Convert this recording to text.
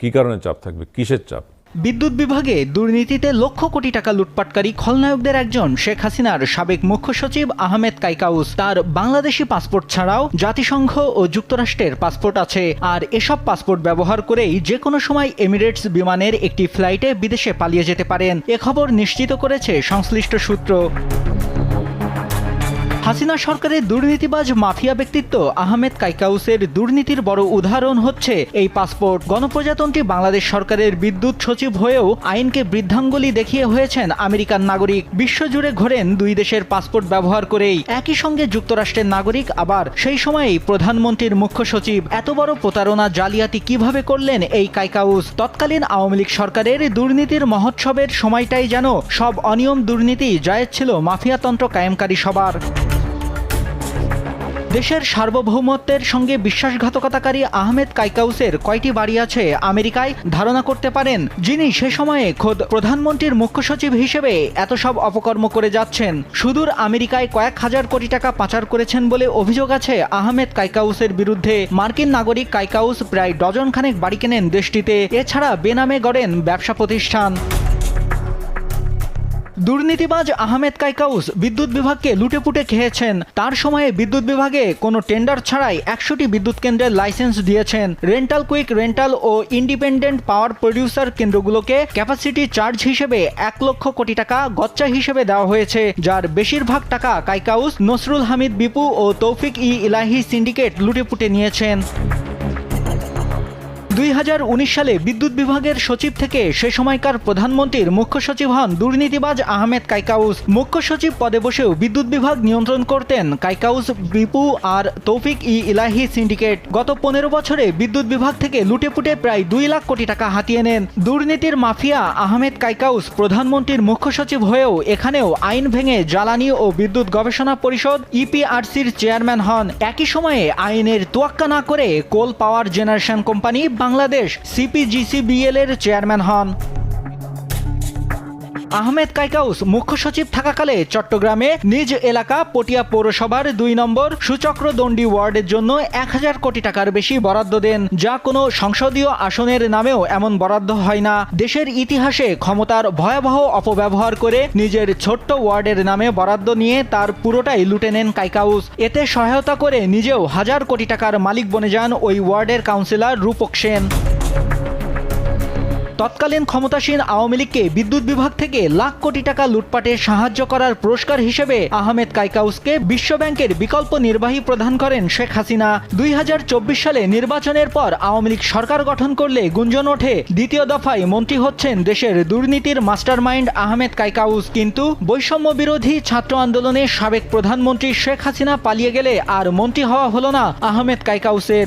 কি কারণে চাপ থাকবে? কিসের চাপ? বিদ্যুৎ বিভাগে দুর্নীতিতে লক্ষ কোটি টাকা লুটপাটকারী খলনায়কদের একজন শেখ হাসিনার সাবেক মুখ্য সচিব আহমেদ কাইকাউস। তার বাংলাদেশি পাসপোর্ট ছাড়াও জাতিসংঘ ও যুক্তরাষ্ট্রের পাসপোর্ট আছে। আর এসব পাসপোর্ট ব্যবহার করেই যে কোনো সময় এমিরেটস বিমানের একটি ফ্লাইটে বিদেশে পালিয়ে যেতে পারেন। এ খবর নিশ্চিত করেছে সংশ্লিষ্ট সূত্র। হাসিনা সরকারের দুর্নীতিবাজ মাফিয়া ব্যক্তিত্ব আহমেদ কাইকাউসের দুর্নীতির বড় উদাহরণ হচ্ছে এই পাসপোর্ট। গণপ্রজাতন্ত্রী বাংলাদেশ সরকারের বিদ্যুৎ সচিব হয়েও আইনকে বৃদ্ধাঙ্গুলি দেখিয়ে হয়েছেন আমেরিকান নাগরিক। বিশ্বজুড়ে ঘোরেন দুই দেশের পাসপোর্ট ব্যবহার করেই। একই সঙ্গে যুক্তরাষ্ট্রের নাগরিক আবার সেই সময়েই প্রধানমন্ত্রীর মুখ্য সচিব। এত বড় প্রতারণা জালিয়াতি কীভাবে করলেন এই কাইকাউস? তৎকালীন আওয়ামী লীগ সরকারের দুর্নীতির মহোৎসবের সময়টাই যেন সব অনিয়ম দুর্নীতি জায়েজ ছিল মাফিয়াতন্ত্র কায়েমকারী সবার। দেশের সার্বভৌমত্বের সঙ্গে বিশ্বাসঘাতকতাকারী আহমেদ কাইকাউসের কয়টি বাড়ি আছে আমেরিকায় ধারণা করতে পারেন যিনি সে সময়ে খোদ প্রধানমন্ত্রীর মুখ্য সচিব হিসেবে এত সব অপকর্ম করে যাচ্ছেন। সুদূর আমেরিকায় কয়েক হাজার কোটি টাকা পাচার করেছেন বলে অভিযোগ আছে আহমেদ কাইকাউসের বিরুদ্ধে। মার্কিন নাগরিক কাইকাউস প্রায় ডজন খানেক বাড়ি কেনেন দেশটিতে। এছাড়া বেনামে গড়েন ব্যবসা প্রতিষ্ঠান। দুর্নীতিবাজ আহমেদ কাইকাউস বিদ্যুৎ বিভাগকে লুটেপুটে খেয়েছেন। তার সময়ে বিদ্যুৎ বিভাগে কোনো টেন্ডার ছাড়াই একশোটি বিদ্যুৎ কেন্দ্রের লাইসেন্স দিয়েছেন। রেন্টাল কুইক রেন্টাল ও ইন্ডিপেন্ডেন্ট পাওয়ার প্রডিউসার কেন্দ্রগুলোকে ক্যাপাসিটি চার্জ হিসেবে এক লক্ষ কোটি টাকা গচ্চা হিসেবে দেওয়া হয়েছে, যার বেশিরভাগ টাকা কাইকাউস, নসরুল হামিদ বিপু ও তৌফিক ই ইলাহি সিন্ডিকেট লুটেপুটে নিয়েছেন। দুই হাজার উনিশ সালে বিদ্যুৎ বিভাগের সচিব থেকে সে সময়কার প্রধানমন্ত্রীর মুখ্য সচিব হন দুর্নীতিবাজ আহমেদ কাইকাউস। মুখ্য সচিব পদে বসেও বিদ্যুৎ বিভাগ নিয়ন্ত্রণ করতেন কাইকাউস বিপু আর তৌফিক ই ইলাহি সিন্ডিকেট। গত পনেরো বছরে বিদ্যুৎ বিভাগ থেকে লুটেপুটে প্রায় দুই লাখ কোটি টাকা হাতিয়ে নেন। দুর্নীতির মাফিয়া আহমেদ কাইকাউস প্রধানমন্ত্রীর মুখ্য সচিব হয়েও এখানেও আইন ভেঙে জ্বালানি ও বিদ্যুৎ গবেষণা পরিষদ ইপিআরসির চেয়ারম্যান হন। একই সময়ে আইনের তোয়াক্কা না করে coal power generation company Bangladesh CPGCBL এর চেয়ারম্যান হন। আহমেদ কাইকাউস মুখ্য সচিব থাকাকালে চট্টগ্রামে নিজ এলাকা পটিয়া পৌরসভার দুই নম্বর সুচক্র দণ্ডি ওয়ার্ডের জন্য এক হাজার কোটি টাকার বেশি বরাদ্দ দেন, যা কোনো সংসদীয় আসনের নামেও এমন বরাদ্দ হয় না। দেশের ইতিহাসে ক্ষমতার ভয়াবহ অপব্যবহার করে নিজের ছোট্ট ওয়ার্ডের নামে বরাদ্দ নিয়ে তার পুরোটাই লুটে নেন কাইকাউস। এতে সহায়তা করে নিজেও হাজার কোটি টাকার মালিক বনে যান ওই ওয়ার্ডের কাউন্সিলর রূপক সেন। তৎকালীন ক্ষমতাসীন আওয়ামী লীগকে বিদ্যুৎ বিভাগ থেকে লাখ কোটি টাকা লুটপাটে সাহায্য করার পুরস্কার হিসেবে আহমেদ কাইকাউসকে বিশ্বব্যাংকের বিকল্প নির্বাহী প্রদান করেন শেখ হাসিনা। দুই হাজার চব্বিশ সালে নির্বাচনের পর আওয়ামী লীগ সরকার গঠন করলে গুঞ্জন ওঠে। দ্বিতীয় দফায় মন্ত্রী হচ্ছেন দেশের দুর্নীতির মাস্টারমাইন্ড আহমেদ কাইকাউস। কিন্তু বৈষম্য বিরোধী ছাত্র আন্দোলনে সাবেক প্রধানমন্ত্রী শেখ হাসিনা পালিয়ে গেলে আর মন্ত্রী হওয়া হলো না আহমেদ কাইকাউসের।